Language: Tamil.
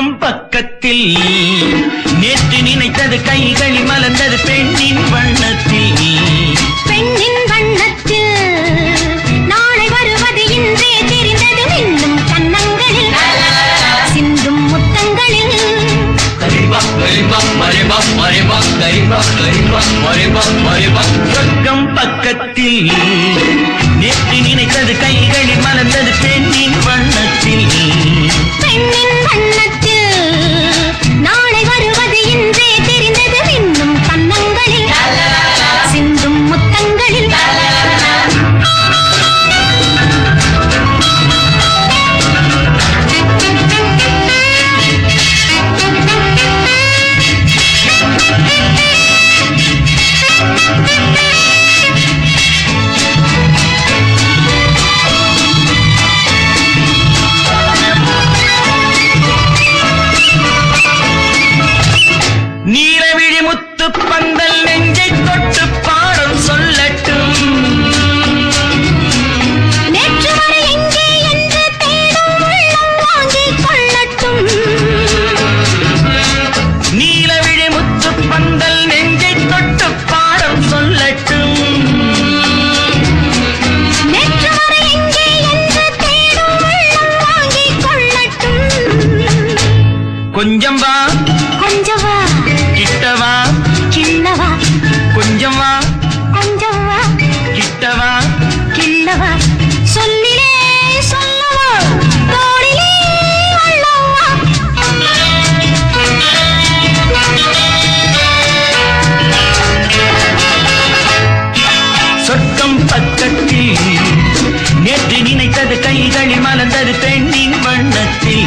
பக்கத்தில். நேற்று நினைத்தது கைகளில் மலர்ந்தது பெண்ணின் வண்ணத்தில். பெண்ணின் வண்ணத்தில் நாளை வருவது இன்றே தெரிந்தது மின்னும் கன்னங்களில். சிந்தும் முத்தங்களில். சொர்க்கம் பக்கத்தில். பந்தல் நெஞ்சை தொட்டு பாடம் சொல்லட்டும். நேற்று வரை எங்கே என்று தேடும் உள்ளம் வாங்கிக் கொள்ளட்டும். நீலவிழி முத்து பந்தல் நெஞ்சை தொட்டு பாடம் சொல்லட்டும். நேற்று வரை எங்கே என்று தேடும் உள்ளம் வாங்கிக் கொள்ளட்டும். கொஞ்சம் வா கொஞ்சம் வா. கிட்டவா சின்னவா கொஞ்சமா? கொஞ்சம் வா கிட்டவா? கிள்ளவா சொல்லிலே சொல்லவா? தோடிலே வள்ளவா சொர்க்கம் பக்கத்தில் நேற்று நினைத்தது கைகளில் மலர்ந்தது பெண்ணின் வண்ணத்தில்.